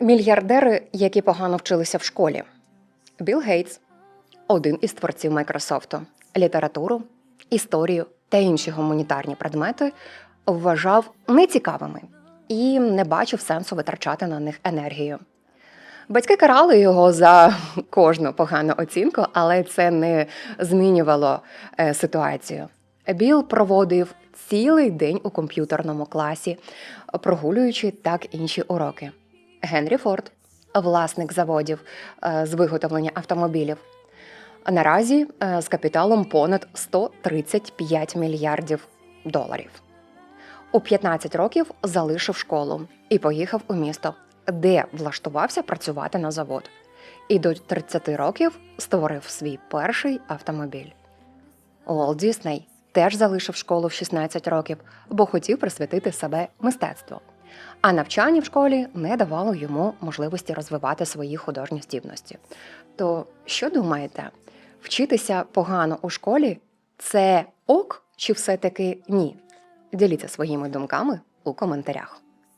Мільярдери, які погано вчилися в школі. Білл Гейтс, один із творців Майкрософту, літературу, історію та інші гуманітарні предмети вважав нецікавими і не бачив сенсу витрачати на них енергію. Батьки карали його за кожну погану оцінку, але це не змінювало е, ситуацію. Біл проводив цілий день у комп'ютерному класі, прогулюючи так інші уроки. Генрі Форд, власник заводів е, з виготовлення автомобілів, наразі е, з капіталом понад 135 мільярдів доларів. У 15 років залишив школу і поїхав у місто, де влаштувався працювати на завод. І до 30 років створив свій перший автомобіль. Уолт Дісней теж залишив школу в 16 років, бо хотів присвятити себе мистецтву. А навчання в школі не давало йому можливості розвивати свої художні здібності. То що думаєте, вчитися погано у школі це ок чи все-таки ні? Діліться своїми думками у коментарях.